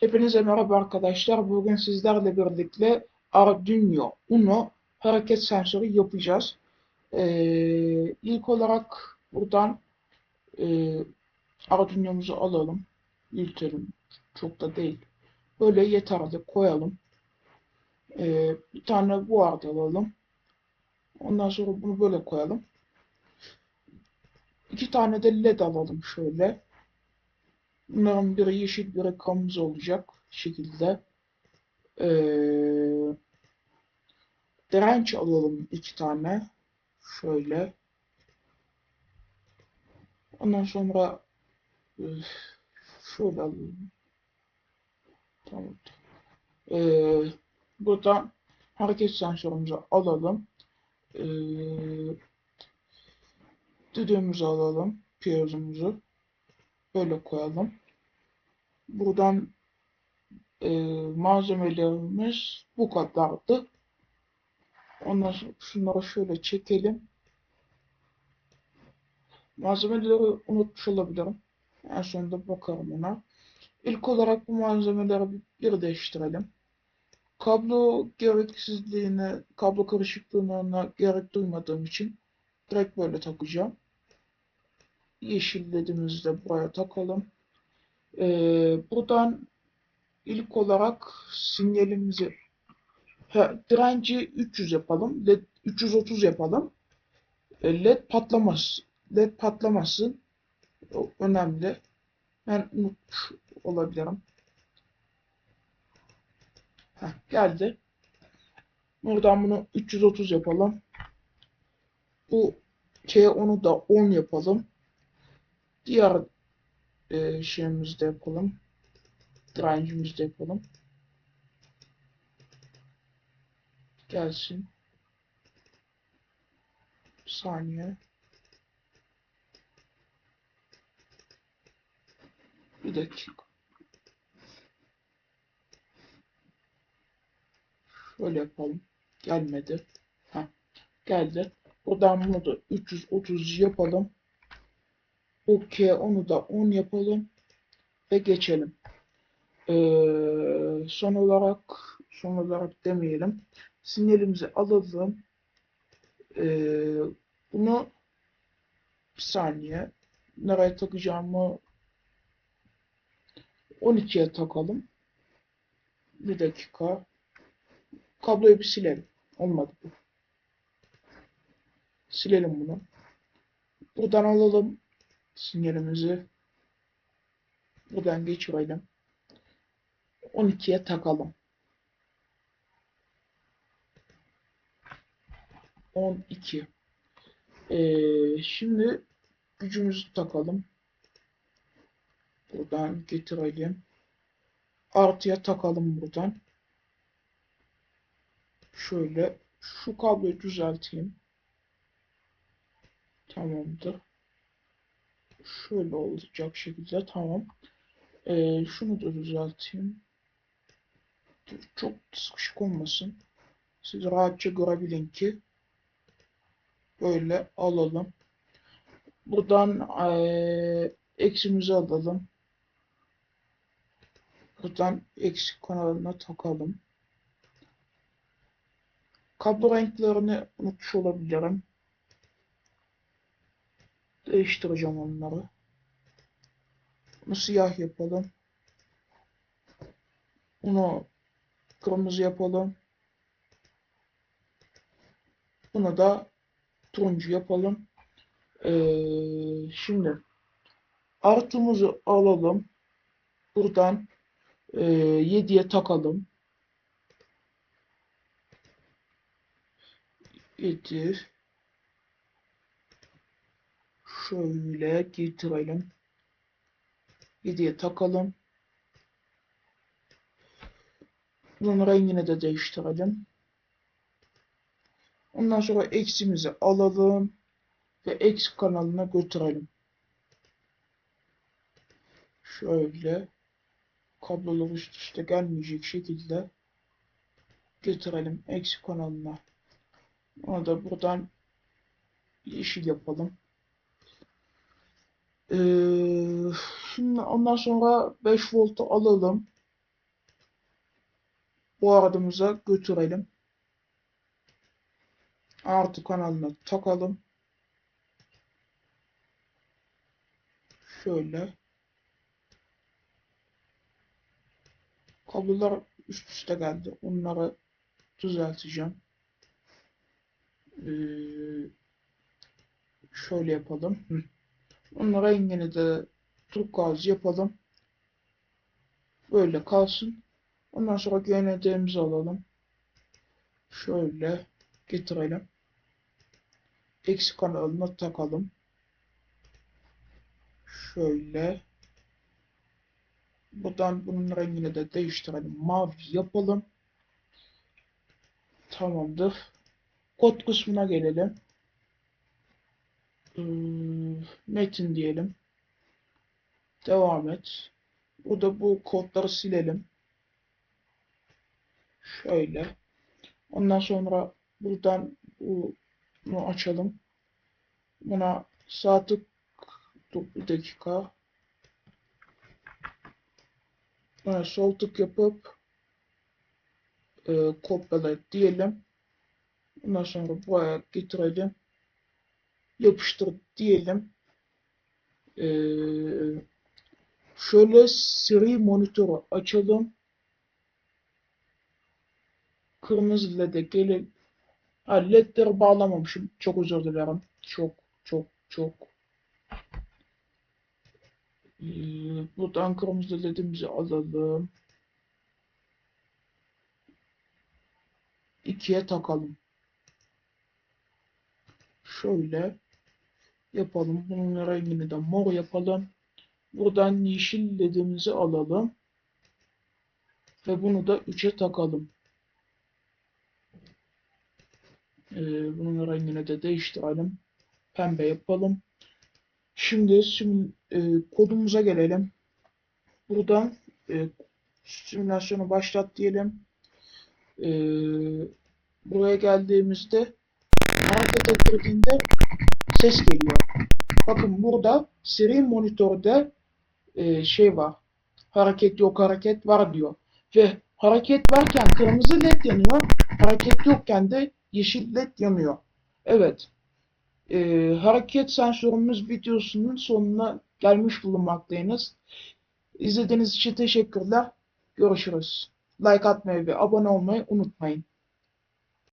Hepinize merhaba arkadaşlar. Bugün sizlerle birlikte Arduino Uno hareket sensörü yapacağız. Ee, ilk olarak buradan e, Arduino'muzu alalım. Büyütelim. Çok da değil. Böyle yeterli koyalım. Ee, bir tane bu arada alalım. Ondan sonra bunu böyle koyalım. İki tane de led alalım şöyle. Bunların biri yeşil, biri kırmızı olacak şekilde. Ee, direnç alalım iki tane. Şöyle. Ondan sonra şöyle alalım. Tamam. Ee, buradan hareket sensörümüzü alalım. Ee, düdüğümüzü alalım. Piyazımızı. Böyle koyalım. Buradan e, malzemelerimiz bu kadardı. Ondan sonra şunları şöyle çekelim. Malzemeleri unutmuş olabilirim. En sonunda bakarım ona. İlk olarak bu malzemeleri bir, bir değiştirelim. Kablo gereksizliğine, kablo karışıklığına gerek duymadığım için direkt böyle takacağım. Yeşil ledimizi de buraya takalım. Ee, buradan ilk olarak sinyalimizi ha, direnci 300 yapalım. LED 330 yapalım. E, LED patlamaz. LED patlamasın. O önemli. Ben unutmuş olabilirim. Heh, geldi. Buradan bunu 330 yapalım. Bu K10'u da 10 yapalım. Diğer e, şeyimizi de yapalım. Direncimizi de yapalım. Gelsin. Bir saniye. Bir dakika. Şöyle yapalım. Gelmedi. Ha, geldi. Buradan bunu da 330 yapalım. OK onu da 10 yapalım ve geçelim. Ee, son olarak son olarak demeyelim. Sinyalimizi alalım. Ee, bunu bir saniye nereye takacağımı 12'ye takalım. Bir dakika. Kabloyu bir silelim. Olmadı bu. Silelim bunu. Buradan alalım sinyalimizi buradan geçirelim. 12'ye takalım. 12. Ee, şimdi gücümüzü takalım. Buradan getirelim. Artıya takalım buradan. Şöyle şu kabloyu düzelteyim. Tamamdır şöyle olacak şekilde tamam. Ee, şunu da düzelteyim. Çok sıkışık olmasın. Siz rahatça görebilin ki böyle alalım. Buradan ee, eksimizi alalım. Buradan eksik kanalına takalım. Kablo renklerini unutmuş olabilirim. Değiştireceğim onları. Bunu siyah yapalım. Bunu kırmızı yapalım. Bunu da turuncu yapalım. Ee, şimdi artımızı alalım. Buradan e, 7'ye takalım. 7 şöyle getirelim. 7'ye takalım. Bunun rengini de değiştirelim. Ondan sonra eksimizi alalım ve eksi kanalına götürelim. Şöyle kablolar üst üste gelmeyecek şekilde getirelim eksi kanalına. Onu da buradan yeşil yapalım. Ee, şimdi ondan sonra 5 voltu alalım. bu ardımıza götürelim. Artı kanalına takalım. Şöyle. Kablolar üst üste geldi. Onları düzelteceğim. Ee, şöyle yapalım. Hı. Onun rengini de turkuaz yapalım. Böyle kalsın. Ondan sonra GND'mizi alalım. Şöyle getirelim. Eksi kanalına takalım. Şöyle. Buradan bunun rengini de değiştirelim. Mavi yapalım. Tamamdır. Kod kısmına gelelim. Ee, metin diyelim. Devam et. Burada bu kodları silelim. Şöyle. Ondan sonra buradan bunu açalım. Buna sağ bir dakika. Buna sol tık yapıp e, kopyala diyelim. Ondan sonra buraya getirelim. Yapıştır diyelim. Ee, şöyle seri monitörü açalım. Kırmızı LED'e gelin. Ha, ledleri bağlamamışım. Çok özür dilerim. Çok çok çok. Ee, buradan kırmızı ledimizi alalım. İkiye takalım. Şöyle yapalım. Bunun rengini de mor yapalım. Buradan yeşil ledimizi alalım. Ve bunu da 3'e takalım. Ee, bunun rengini de değiştirelim. Pembe yapalım. Şimdi sim, e, kodumuza gelelim. Buradan e, simülasyonu başlat diyelim. E, buraya geldiğimizde harekete girdiğinde ses geliyor. Bakın burada seri monitörde e, şey var. Hareket yok hareket var diyor. Ve hareket varken kırmızı led yanıyor. Hareket yokken de yeşil led yanıyor. Evet. E, hareket sensörümüz videosunun sonuna gelmiş bulunmaktayız. İzlediğiniz için teşekkürler. Görüşürüz. Like atmayı ve abone olmayı unutmayın.